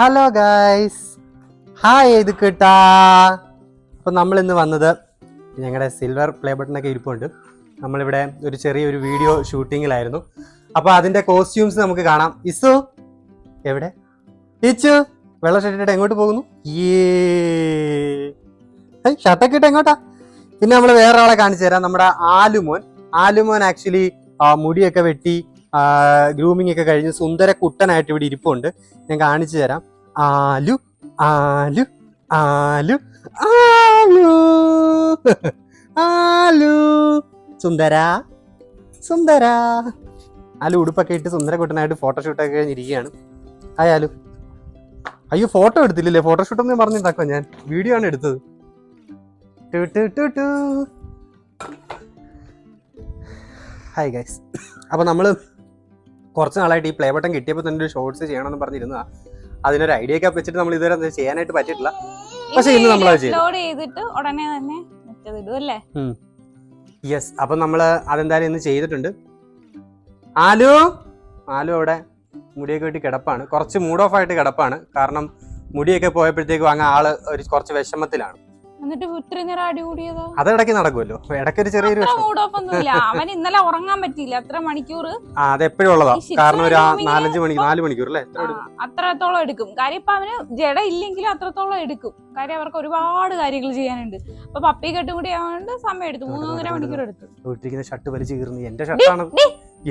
Hello guys hi ഇത് കേട്ടാ അപ്പം നമ്മൾ ഇന്ന് വന്നത് ഞങ്ങളുടെ സിൽവർ പ്ലേ ബട്ടണൊക്കെ ഇരിപ്പുണ്ട്. നമ്മളിവിടെ ഒരു ചെറിയൊരു വീഡിയോ ഷൂട്ടിങ്ങിലായിരുന്നു അപ്പോൾ അതിന്റെ കോസ്റ്റ്യൂംസ് നമുക്ക് കാണാം. ഇസു എവിടെ? ഇച്ചു വെള്ള ഷർട്ടിട്ട് എങ്ങോട്ട് പോകുന്നു? ഏ ഷർട്ടൊക്കെ ഇട്ട് എങ്ങോട്ടാ? പിന്നെ നമ്മൾ വേറെ ആളെ കാണിച്ചു തരാം. നമ്മുടെ ആലുമോൻ. ആലുമോൻ ആക്ച്വലി മുടിയൊക്കെ വെട്ടി ഗ്രൂമിംഗ് ഒക്കെ കഴിഞ്ഞ് സുന്ദര കുട്ടനായിട്ട് ഇവിടെ ഇരിപ്പുണ്ട്. ഞാൻ കാണിച്ചു തരാം. ആലു ആലു ആലു ആലു. ആലു. സുന്ദര സുന്ദര. ആലു ഉടുപ്പൊക്കെ ഇട്ട് സുന്ദര കുട്ടനായിട്ട് ഫോട്ടോഷൂട്ടൊക്കെ കഴിഞ്ഞിരിക്കുകയാണ്. ഹായ് ആലു. അയ്യോ ഫോട്ടോ എടുത്തില്ലല്ലേ? ഫോട്ടോഷൂട്ട് ഒന്നും പറഞ്ഞിട്ടാക്കോ ഞാൻ? വീഡിയോ ആണ് എടുത്തത്. Two two two two. Hi guys. അപ്പോൾ നമ്മൾ കുറച്ച് നാളായിട്ട് ഈ പ്ലേ ബട്ടൺ കിട്ടിയപ്പോൾ തന്നെ ഒരു ഷോർട്സ് ചെയ്യണമെന്ന് പറഞ്ഞിരുന്നതാ. അതിനൊരു ഐഡിയ ഒക്കെ വെച്ചിട്ട് നമ്മൾ ഇതുവരെ ചെയ്യാനായിട്ട് പറ്റിയിട്ടില്ല. പക്ഷെ ഇന്ന് നമ്മൾ ചെയ്തിട്ട് ഉടനെ തന്നെ യെസ് അപ്പൊ നമ്മൾ അതെന്തായാലും ഇന്ന് ചെയ്തിട്ടുണ്ട്. ആലു? ആലു അവിടെ മുടിയൊക്കെ വെട്ടി കിടപ്പാണ്. കുറച്ച് മൂഡ് ഓഫ് ആയിട്ട് കിടപ്പാണ്. കാരണം മുടിയൊക്കെ പോയപ്പോഴത്തേക്കും അങ്ങ് ആൾ ഒരു കുറച്ച് വിഷമത്തിലാണ്. എന്നിട്ട് ഇത്രയും നേരം അടി കൂടിയതോ? അത് ഇടയ്ക്ക് നടക്കുമല്ലോ. ചെറിയൊരു വിഷമം. മൂഡ് ഓഫ് ഒന്നുമില്ല. അവൻ ഇന്നലെ ഉറങ്ങാൻ പറ്റിയില്ല. അത്ര മണിക്കൂർ ആ അത് എപ്പോഴും ഉള്ളതാ. കാരണം ഒരു നാലഞ്ച് മണിക്കൂർ നാല് മണിക്കൂർ അല്ലേ? അത്രത്തോളം എടുക്കും. കാര്യം ഇപ്പൊ അവന് ജട ഇല്ലെങ്കിലും അത്രത്തോളം എടുക്കും. കാര്യം അവർക്ക് ഒരുപാട് കാര്യങ്ങൾ ചെയ്യാനുണ്ട്. അപ്പൊ പപ്പി കെട്ടും കൂടി ആവുന്നുണ്ട് സമയം എടുത്തു. മൂന്ന് മൂന്നര മണിക്കൂർ എടുത്തു. ഇട്ടിരിക്കുന്ന ഷർട്ട് വലിച്ചു കീറുന്നു എന്റെ ഷർട്ടാണത്.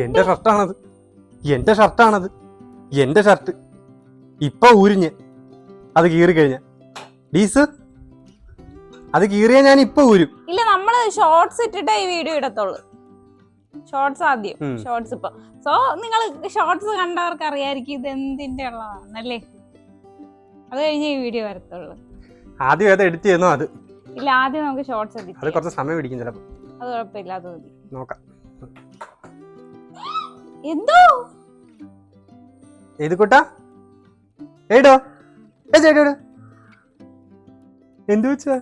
എന്റെ ഷർട്ടാണത്. എന്റെ ഷർട്ടാണത്. എന്റെ ഷർട്ട്. ഇപ്പൊ ഊരിഞ്ഞ് അത് കീറി കഴിഞ്ഞ ഡീസ് അത് കീറിയ ഞാൻ ഇപ്പൊ ഊരും. ഇല്ല നമ്മൾ ഷോർട്സ് ഇട്ടിട്ടേ ഈ വീഡിയോ ഇടത്തുള്ളൂ. ഷോർട്സ് ആദ്യം. ഷോർട്സ് ഇപ്പൊ. സോ നിങ്ങൾ ഷോർട്സ് കണ്ടവർക്ക് അറിയായിരിക്കും ഇത് എന്തിന്റെ ഉള്ളതാണല്ലേ അത് കഴിഞ്ഞ് ഈ വീഡിയോ വരത്തുള്ളൂ. ആദ്യം ഏതാ എഡിറ്റ് ചെയ്യുന്നോ അത്? ഇല്ല ആദ്യം നമുക്ക് ഷോർട്സ് എഡിറ്റ് അത് കുറച്ച് സമയം പിടിക്കും ചിലപ്പോ. അത് കുഴപ്പമില്ല അത് മതി. നോക്കാം. എന്തോ? ഏത് കൂട്ടാ? ഏടോ ഏ ചേട്ടോ എന്തു വെച്ചാ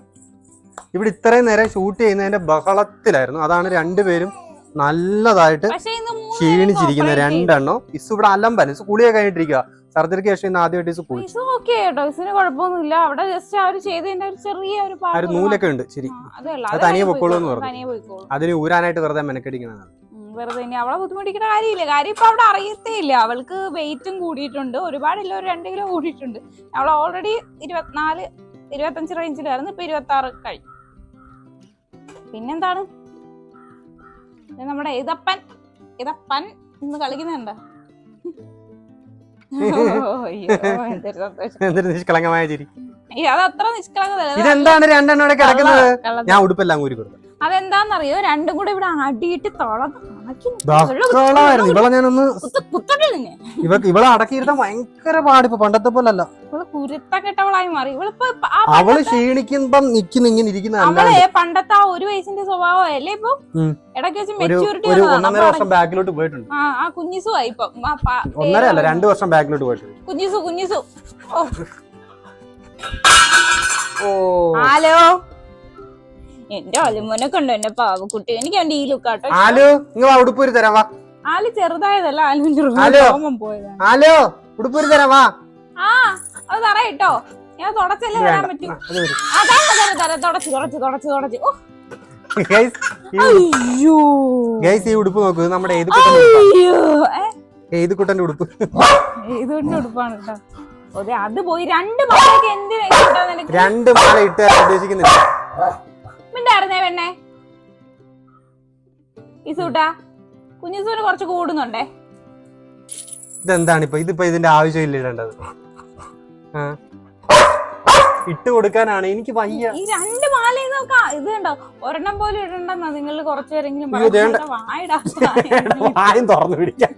ഇവിടെ ഇത്രയും നേരം ഷൂട്ട് ചെയ്യുന്നതിന്റെ ബഹളത്തിലായിരുന്നു. അതാണ് രണ്ടുപേരും നല്ലതായിട്ട് ക്ഷീണിച്ചിരിക്കുന്ന. രണ്ടെണ്ണം. ഇസ് ഇവിടെ അലമ്പൻ. ഇസ് കുളിയൊക്കെ കഴിഞ്ഞിട്ടിരിക്കുക സർജറിക്ക് ശേഷം ഇന്ന് ആദ്യമായിട്ട് ഇസ് ഇസിന് കുഴപ്പമൊന്നുമില്ല. അവിടെ ജസ്റ്റ് അവർ ചെയ്തതിന്റെ ഒരു ചെറിയ ഒരു നൂലൊക്കെ ഉണ്ട്. ശരി. അതേ തനിയെ പൊക്കോളൂ എന്ന് പറഞ്ഞു. അതിന് ഊരാനായിട്ട് വെറുതെ മെനക്കെടിക്കണതാണ്. വെറുതെ ഇനി അവളെ ബുദ്ധിമുട്ടിക്കേണ്ട കാര്യമില്ല. കാര്യം ഇപ്പൊ അവിടെ അറിയത്തേ ഇല്ല. അവൾക്ക് വെയിറ്റും കൂടിയിട്ടുണ്ട്. ഒരുപാടില്ല ഒരു രണ്ട് കിലോ കൂടിയിട്ടുണ്ട്. അവൾ ഓൾറെഡി ഇരുപത്തിനാല് ഇരുപത്തഞ്ച് റേഞ്ചിലായിരുന്നു ഇപ്പൊ ഇരുപത്തി ആറ് കഴിഞ്ഞു. പിന്നെന്താണ്? നമ്മുടെ ഇതപ്പൻ ഇതപ്പൻ ഇന്ന് കളിക്കുന്നുണ്ട് നിഷ്കളങ്കമായ ചിരി. അത് അത്ര നിഷ്കളങ്കത ഇതെന്താണ് രണ്ടെണ്ണം ഇവിടെ കിടക്കുന്നത്? ഞാൻ ഉടുപ്പെല്ലാം കൂരി കൊടുത്തു അതെന്താന്നറിയോ? രണ്ടും കൂടെ ഇവിടെ അടിയിട്ട് തൊളന്ന് ഇവളെ ഞാനൊന്ന് ഇവക്ക് ഇവളെ അടക്കിയിരുത്താൻ ഭയങ്കര പാടിപ്പോ പണ്ടത്തെ പോലല്ല. ഇവൾ കുരുത്ത കെട്ടവളായി മാറി. ഇവളിപ്പോ അവൾ ക്ഷീണിക്കുമ്പം നിക്കുന്ന ഇങ്ങനെ ഇരിക്കുന്ന അവളെ പണ്ടത്തെ ആ ഒരു വയസ്സിന്റെ സ്വഭാവം അല്ലേ ഇപ്പൊ ഇടയ്ക്ക് വെച്ച് മെച്ചൂരിറ്റി ഒന്നൊന്നര വർഷം ബാക്കിലോട്ട് പോയിട്ടുണ്ട്. ആ ആ കുഞ്ഞിസുവായി ഇപ്പൊ. ആ പ- ഒന്നര അല്ല രണ്ടു വർഷം ബാക്കിലോട്ട് പോയിട്ടുണ്ട്. കുഞ്ഞിസു കുഞ്ഞിസു. ഓ. ഹലോ? എന്റെ അലുമോനെ കണ്ടോ എന്നെ പാവക്കുട്ടി? എനിക്ക് എന്റെ ഈ ലുക്കാട്ടോ ആലോ നിങ്ങൾ ഉടുപ്പൂരി തരാം വാ. ആൽ ചെറുതായതല്ല ആലുവിന്റെ. ചെറുതാൻ പോയതാണ് ആലോ ഉടുപ്പൂരി തരാം വാ. ആ അത് തറ കേട്ടോ ഞാൻ തുടച്ചല്ലേ തരാൻ പറ്റും. തുടച്ച് തുടച്ച് തുടച്ച് തുടച്ച്. ഓ ഗൈസ് ഈ ഉടുപ്പ് നോക്കൂ. നമ്മുടെ ഏത് ഏത് കുട്ടന്റെ ഉടുപ്പ്? ഇതുകൊണ്ട് ഉടുപ്പാണ് കേട്ടോ അത് പോയി രണ്ട് മാലയ്ക്ക് എന്തിനാ രണ്ട് മാല ഇട്ട് ഉദ്ദേശിക്കുന്നില്ല. പെണ്ണെ ഇസൂട്ടാ കുഞ്ഞിസൂന് കുറച്ച് കൂടുന്നുണ്ടേ? ഇതെന്താണ് ഇപ്പൊ ഇതിപ്പോ ഇതിന്റെ ആവശ്യമില്ല ഇടേണ്ടത്. ഇട്ട് കൊടുക്കാനാണ്. എനിക്ക് വയ്യ. ഈ രണ്ട് മാല നോക്കാ. ഇത് കണ്ടോ? ഒരെണ്ണം പോലും ഇടണ്ടെന്നാ നിങ്ങൾ കുറച്ചുപേരെങ്കിലും വായും വായിടാ ആയും തുറന്നു പിടിക്കാൻ.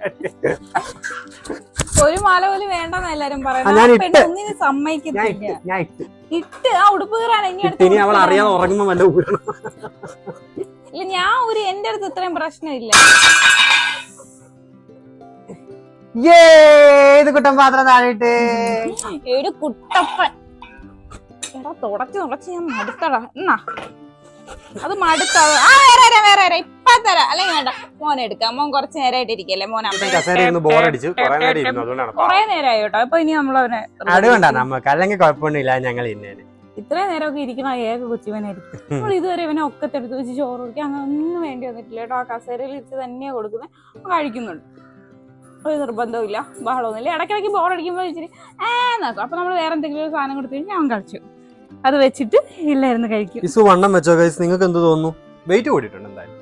ഒരു മാല പോലും വേണ്ടെന്ന് എല്ലാരും പറയുന്നത്. ഇട്ട്. ഒന്നിനും സമ്മതിക്കത്തില്ല. ഇട്ട് ആ ഉടുപ്പ് ഇനി അവൾ അറിയാതെ. ഉറങ്ങുമ്പോ വല്ല ഊരണം. ഇല്ല ഞാൻ ഒരു എന്റെ അടുത്ത് ഇത്രയും പ്രശ്നമില്ല. ഏത് കുട്ടൻ പാത്രം കുട്ടപ്പൻ. തുടച്ച് തുടച്ച് ഞാൻ മടുത്തടാ. എന്നാ? അത് മടുത്ത. ആ വേറെ വരാം, വേറെ വരാം. ഇപ്പൊ തരാം. അല്ലെങ്കിൽ വേണ്ട. മോനെ എടുക്കാം. മോൻ കുറച്ച് നേരമായിട്ട് ഇരിക്കല്ലേ മോൻ ഇപ്പൊ കസേര ഇരുന്ന് ബോറടിച്ചു കുറെ നേരം ഇരുന്നു. അതുകൊണ്ടാണ് കൊറേ നേരമായി കേട്ടോ അപ്പൊ ഇനി നമ്മൾ അവനെ നമുക്ക്. അല്ലെങ്കിൽ കുഴപ്പമൊന്നുമില്ല. ഞങ്ങൾ ഇന്നേനെ. ഇത്രയും നേരമൊക്കെ ഇരിക്കണ ഏക കൊച്ചുവനായിരിക്കും നമ്മൾ ഇതുവരെ ഇവനെ ഒക്കെ തെടുത്ത് വെച്ച് ചോറ് കൊടുക്കുക അങ്ങനെ ഒന്നും വേണ്ടി വന്നിട്ടില്ല കേട്ടോ ആ കസേരയിൽ ഇരുത്ത് തന്നെയാ കൊടുക്കുന്നത് കഴിക്കുന്നുണ്ട്. ഒരു നിർബന്ധവും ഇല്ല ബഹളമൊന്നുമില്ല. ഇടയ്ക്കിടയ്ക്ക് ബോറടിക്കുമ്പോൾ ഇച്ചിരി ഏ നോക്കും അപ്പൊ നമ്മൾ വേറെ എന്തെങ്കിലും ഒരു സാധനം കൊടുത്തു കഴിഞ്ഞാൽ അവൻ കഴിച്ചു അത് വെച്ചിട്ട് ഇല്ലായിരുന്നു കഴിക്കും. ഇസു വണ്ണം വെച്ചോ ഗൈസ് നിങ്ങൾക്ക് എന്ത് തോന്നുന്നു? വെയിറ്റ് കൂടിയിട്ടുണ്ട് എന്തായാലും.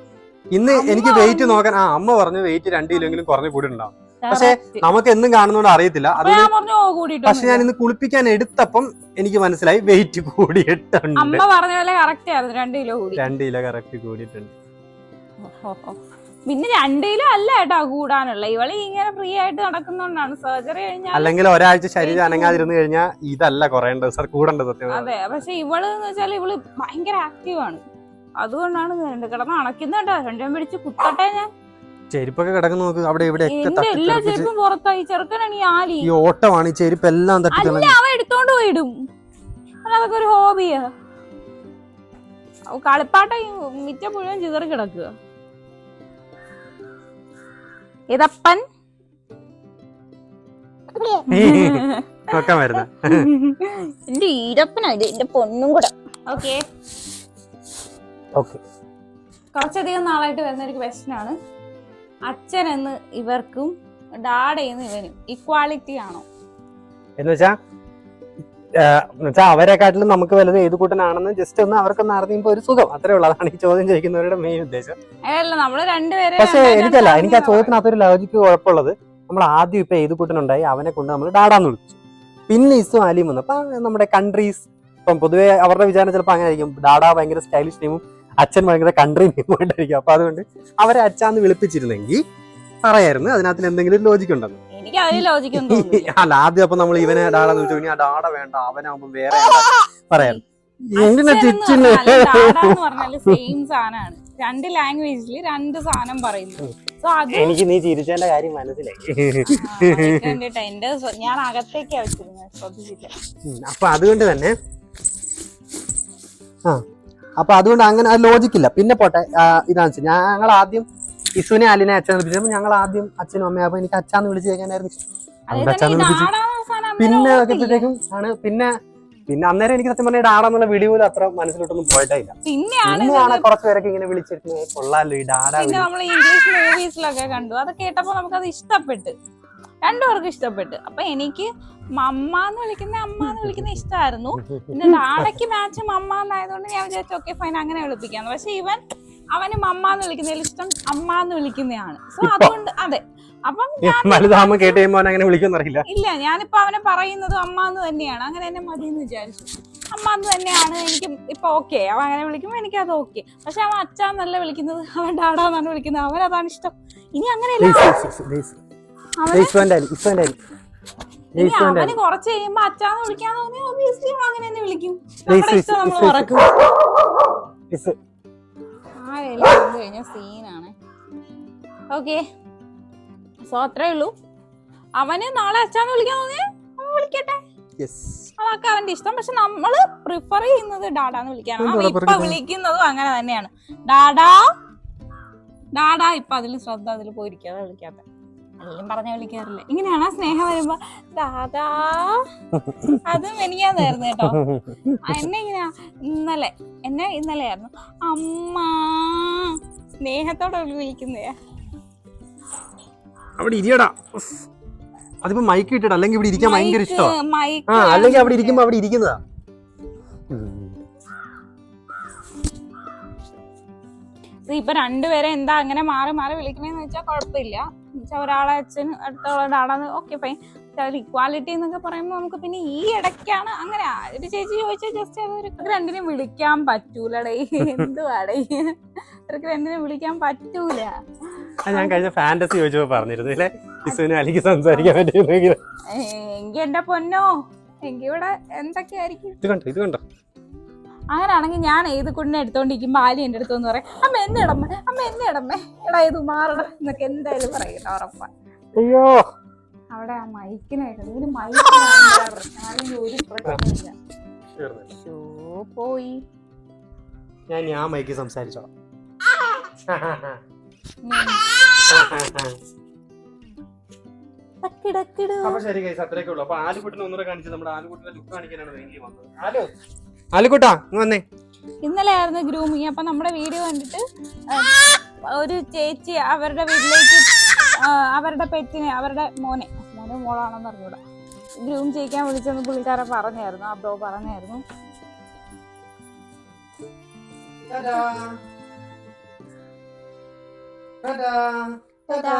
ഇന്ന് എനിക്ക് വെയിറ്റ് നോക്കാൻ ആ അമ്മ പറഞ്ഞു വെയിറ്റ് രണ്ട് കിലോങ്കിലും കുറഞ്ഞു കൂടിയിട്ടുണ്ടാവും. പക്ഷെ നമുക്ക് എന്നും കാണുന്നോണ്ട് അറിയത്തില്ല. അത് പക്ഷെ ഞാൻ ഇന്ന് കുളിപ്പിക്കാൻ എടുത്തപ്പം എനിക്ക് മനസ്സിലായി വെയിറ്റ് കൂടിയിട്ടുണ്ട്. അമ്മ പറഞ്ഞ പോലെ കറക്റ്റ് ആയിരുന്നു. രണ്ട് കിലോ കൂടി. രണ്ട് കിലോ കറക്റ്റ് കൂടിയിട്ടുണ്ട്. ഓ, ഓ. പിന്നെ രണ്ടിലും അല്ല കേട്ടോ കൂടാനുള്ള. ഇവൾ ഇങ്ങനെ ഫ്രീ ആയിട്ട് നടക്കുന്നോണ്ടാണ്. സർജറി കഴിഞ്ഞാൽ അല്ലെങ്കിൽ ഒരാഴ്ച ശരീരം അനങ്ങാതിരുന്നു കഴിഞ്ഞാൽ ഇതല്ല കുറയേണ്ടത്. സർ കൂടേണ്ടത് സത്യം അതെ പക്ഷെ ഇവൾ എന്ന് വെച്ചാൽ ഇവൾ ഭയങ്കര ആക്റ്റീവ് ആണ്. അതുകൊണ്ടാണ് രണ്ട് കിടന്ന് അണക്കുന്നുണ്ടോ രണ്ടും പിടിച്ച് കുത്തട്ടെ ഞാൻ. ചെരുപ്പൊക്കെ കിടക്കുന്ന നോക്ക്. അവിടെ ഇവിടെ എല്ലാ ചെരുപ്പും പുറത്തായി. ചെറുക്കനാണ് ഈ ആലി. ഈ ഓട്ടമാണ്. ഈ ചെരുപ്പ് എല്ലാം തട്ടി തെറിപ്പിച്ച്. എടുത്തോണ്ട് പോയിടും. അതൊക്കെ ഒരു ഹോബിയാ അവ കളിപ്പാട്ട മിറ്റ മുഴുവൻ ചിതറി കിടക്കുക. ഇതപ്പൻ എന്റെ ഈരപ്പനാ ഇത് എന്റെ പൊന്നും കൂടെ. ഓക്കെ. ഓക്കെ. കുറച്ചധികം നാളായിട്ട് വരുന്ന ഒരു ക്വസ്റ്റ്യൻ ആണ്. അച്ഛൻ എന്ന് ഇവർക്കും ഡാഡ് എന്ന് ഇവനും ഇക്വാളിറ്റി ആണോ? എന്ന് വെച്ചാ എന്നുവെച്ചാ അവരെക്കാട്ടിലും നമുക്ക് വലുത് ഏത് കൂട്ടനാണെന്ന് ജസ്റ്റ് ഒന്ന് അവർക്കൊന്ന് അറിയുമ്പോൾ ഒരു സുഖം. അത്രേ ഉള്ളൂ. അതാണ് ഈ ചോദ്യം ചോദിക്കുന്നവരുടെ മെയിൻ ഉദ്ദേശം. പക്ഷെ എനിക്കല്ല എനിക്ക് ആ ചോദ്യത്തിനകത്തൊരു ലോജിക്ക് കുഴപ്പമുള്ളത് നമ്മൾ ആദ്യം ഇപ്പൊ ഏത് കൂട്ടനുണ്ടായി അവനെ കൊണ്ട് നമ്മൾ ഡാഡാന്ന് വിളിച്ചു. പിന്നെ ഇസും ആലിയും വന്നു അപ്പൊ നമ്മുടെ കൺട്രീസ് ഇപ്പം പൊതുവെ അവരുടെ വിചാരം ചിലപ്പോൾ അങ്ങനെ ആയിരിക്കും ഡാഡ ഭയങ്കര സ്റ്റൈലിഷ് നെയിമും അച്ഛൻ ഭയങ്കര കൺട്രി നെയിമായിട്ടായിരിക്കും അപ്പൊ അതുകൊണ്ട് അവരെ അച്ഛാന്ന് വിളിപ്പിച്ചിരുന്നെങ്കിൽ പറയായിരുന്നു. അതിനകത്ത് എന്തെങ്കിലും ലോജിക്ക് ഉണ്ടെന്ന്. എനിക്ക് അതിൽ ലോജിക്കൊന്നും തോന്നുന്നില്ല അല്ല ആദ്യം അപ്പൊ നമ്മൾ ഇവനെ ഡാടാന്ന് വെച്ചു ആ ഡാഡ വേണ്ട അവനാകുമ്പോ വേറെ പറയാം. എന്തിനാ പറഞ്ഞാൽ സെയിം സാധനമാണ് രണ്ട് ലാംഗ്വേജിൽ രണ്ട് സാധനം പറയുന്നു. സോ അത് എനിക്ക് നീ ചിരിച്ചതിന്റെ കാര്യം മനസ്സിലായി. എന്റെ ഞാൻ അകത്തേക്കാ വെച്ചിരുന്നത് ശ്രദ്ധിച്ചില്ല. അപ്പൊ അതുകൊണ്ട് തന്നെ ആ അപ്പൊ അതുകൊണ്ട് അങ്ങനെ ലോജിക്കില്ല പിന്നെ പോട്ടെ ഇതാണ്. ഞങ്ങൾ ആദ്യം ഇസുനെ അലിനെ അച്ഛൻ വിളിച്ചപ്പോൾ ഞങ്ങൾ ആദ്യം അച്ഛനും അമ്മയും അപ്പൊ എനിക്ക് അച്ഛാന്ന് വിളിച്ചു കേൾക്കാനായിരുന്നു ഇഷ്ടം. അച്ഛാന്ന് വിളിച്ചു പിന്നെ വെക്കത്തേക്കും ആണ്. പിന്നെ പിന്നെ അന്നേരം എനിക്ക് സത്യം പറഞ്ഞാൽ ഡാഡാന്നുള്ള വിളി പോലും അത്ര മനസ്സിലോട്ടൊന്നും പോയിട്ടേ ഇല്ല പിന്നെയാണ് കുറച്ചു പേരൊക്കെ ഇങ്ങനെ വിളിച്ചിരുന്നത് "ഏ, കൊള്ളാലോ ഈ ഡാഡ പിന്നെ നമ്മൾ ഇംഗ്ലീഷ് മൂവീസിലൊക്കെ കണ്ടു. അത് കേട്ടപ്പോ നമുക്കത് ഇഷ്ടപ്പെട്ട്. രണ്ടുപേർക്കും ഇഷ്ടപ്പെട്ട്. അപ്പൊ എനിക്ക് മമ്മ എന്ന് വിളിക്കുന്ന അമ്മ എന്ന് വിളിക്കുന്ന ഇഷ്ടമായിരുന്നു പിന്നെ ഡാഡയ്ക്ക് മാച്ച് മമ്മ എന്നായതുകൊണ്ട് ഞാൻ വിചാരിച്ചു ഓക്കെ ഫൈൻ അങ്ങനെ വിളിപ്പിക്കാന്ന്. പക്ഷെ ഇവൻ അവന് മമ്മ എന്ന് വിളിക്കുന്നതിൽ ഇഷ്ടം അമ്മ എന്ന് വിളിക്കുന്നതാണ് സോ അതുകൊണ്ട് അതെ. അപ്പം ഞാൻ കേട്ട് അങ്ങനെ ഇല്ല ഞാനിപ്പോ അവനെ പറയുന്നത് അമ്മ എന്ന് തന്നെയാണ്. അങ്ങനെ എന്നെ മതി എന്ന് വിചാരിച്ചു. അമ്മ എന്ന് തന്നെയാണ് എനിക്ക് ഇപ്പൊ ഓക്കെ അവൻ അങ്ങനെ വിളിക്കുമ്പോ എനിക്ക് അത് ഓക്കെ പക്ഷെ അവൻ അച്ഛന്നല്ല വിളിക്കുന്നത്. അവൻ ഡാഡാന്നാണ് വിളിക്കുന്നത്. അവൻ അതാണ് ഇഷ്ടം. ഇനി അങ്ങനെയല്ല. അവന് കുറച്ച് കഴിയുമ്പോ അച്ഛാന്ന് വിളിക്കാൻ തോന്നി ഒബിയസ്ലി അങ്ങനെ തന്നെ വിളിക്കും. നമ്മുടെ ഇഷ്ടം നമ്മൾ മറക്കും വേല വന്നു കഴിഞ്ഞ സീനാണ്. ഓക്കെ. സോ അത്രേ ഉള്ളൂ. അവന് നാളെ അച്ഛാന്ന് വിളിക്കാൻ തോന്നി അവൻ വിളിക്കട്ടെ. അതൊക്കെ അവന്റെ ഇഷ്ടം. പക്ഷെ നമ്മൾ പ്രിഫർ ചെയ്യുന്നത് ഡാഡാന്ന് വിളിക്കാനാണ്. ഇപ്പൊ വിളിക്കുന്നതും അങ്ങനെ തന്നെയാണ്. ഡാഡാ ഡാഡാ ഇപ്പൊ അതിൽ ശ്രദ്ധ അതിൽ പോയിരിക്കാതെ വിളിക്കാത്ത. എല്ലാം പറഞ്ഞ വിളിക്കാറില്ല. ഇങ്ങനെയാണ് ആ സ്നേഹം വരുമ്പോ? ദാദാ അതും എനിക്കാതായിരുന്നു കേട്ടോ. എന്നെ ഇങ്ങനെയാ ഇന്നലെ എന്നെ ഇന്നലെ ആയിരുന്നു അമ്മ സ്നേഹത്തോടെ വിളിക്കുന്നേ. അവിടെ ഇരിയടാ. അതിപ്പോ മൈക്ക് ഇട്ടിട്ട് അല്ലെങ്കിൽ ഇവിടെ ഇരിക്കാൻ ഭയങ്കര ഇഷ്ടമാണ് ആ അല്ലെങ്കിൽ അവിടെ ഇരിക്കുമ്പോ അവിടെ ഇരിക്കുന്നതാ. ഇപ്പൊ രണ്ടുപേരെ എന്താ അങ്ങനെ മാറി മാറി വിളിക്കണേന്ന് വെച്ചാ കുഴപ്പമില്ല. എന്നുവെച്ചാൽ ഒരാളെ അച്ഛൻ അടുത്തുള്ള ആളാന്ന് ഓക്കെ ഫൈൻ ഇക്വാലിറ്റി എന്നൊക്കെ പറയുമ്പോൾ നമുക്ക് പിന്നെ ഈ ഇടയ്ക്കാണ് അങ്ങനെ ആ ഒരു ചേച്ചി ചോദിച്ചാൽ ജസ്റ്റ് അതൊരു രണ്ടിനും വിളിക്കാൻ പറ്റൂലടേ എന്തുവാടേ? അവർക്ക് രണ്ടിനും വിളിക്കാൻ പറ്റൂല. ഞാൻ കഴിഞ്ഞ ഫാന്റസി ചോദിച്ചപ്പോ പറഞ്ഞിരുന്നില്ലേ അലിക്ക് സംസാരിക്കാൻ എങ്കി എന്റെ പൊന്നോ? എങ്കി ഇവിടെ എന്തൊക്കെയായിരിക്കും? ഇത് കണ്ടോ ഇത് കണ്ടോ? അങ്ങനാണെങ്കിൽ ഞാൻ ഏത് കുഞ്ഞിനെ എടുത്തോണ്ടിരിക്കുമ്പോൾ ആലി എന്റെ അടുത്ത് എന്ന് പറയും അമ്മ എന്നെ ഇടമ്മേ അമ്മ എന്നെ ഇടമ്മേ. എടാ ഇത് മാറണം എന്നൊക്കെ എന്തായാലും പറയണ്ട ഉറപ്പാ. അയ്യോ. അവിടെ ആ മൈക്കിനായിരുന്നു ഒരു മൈക്കിനാണെങ്കിൽ ഒരു പ്രശ്നമില്ല ഷോ പോയി. ഞാൻ ഞാൻ മൈക്ക് സംസാരിച്ചോളാം. അപ്പൊ ശരി കൈസ് അത്രയൊക്കെ ഉള്ളു. അപ്പൊ ആലുകുട്ടിനെ ഒന്നുകൂടെ കാണിച്ച് നമ്മുടെ ആലുകുട്ടിന്റെ ലുക്ക് കാണിക്കാനാണ് വേണ്ടി വന്നത്. ആലു. ആലുകുട്ടാ ഇങ്ങ് വന്നേ ഇന്നലെ ആയിരുന്നു ഗ്രൂമിങ് അപ്പൊ നമ്മുടെ വീഡിയോ കണ്ടിട്ട് ഒരു ചേച്ചി അവരുടെ വീട്ടിലേക്ക് അവരുടെ പെറ്റിനെ അവരുടെ മോനെ മോനെ മോളാണെന്ന് അറിഞ്ഞൂടാ ഗ്രൂം ചെയ്യിക്കാൻ വിളിച്ചെന്ന് പുള്ളിക്കാരൻ പറഞ്ഞായിരുന്നു ആ ബ്രോ പറഞ്ഞായിരുന്നു ടാറ്റാ. ടാറ്റാ. ടാറ്റാ.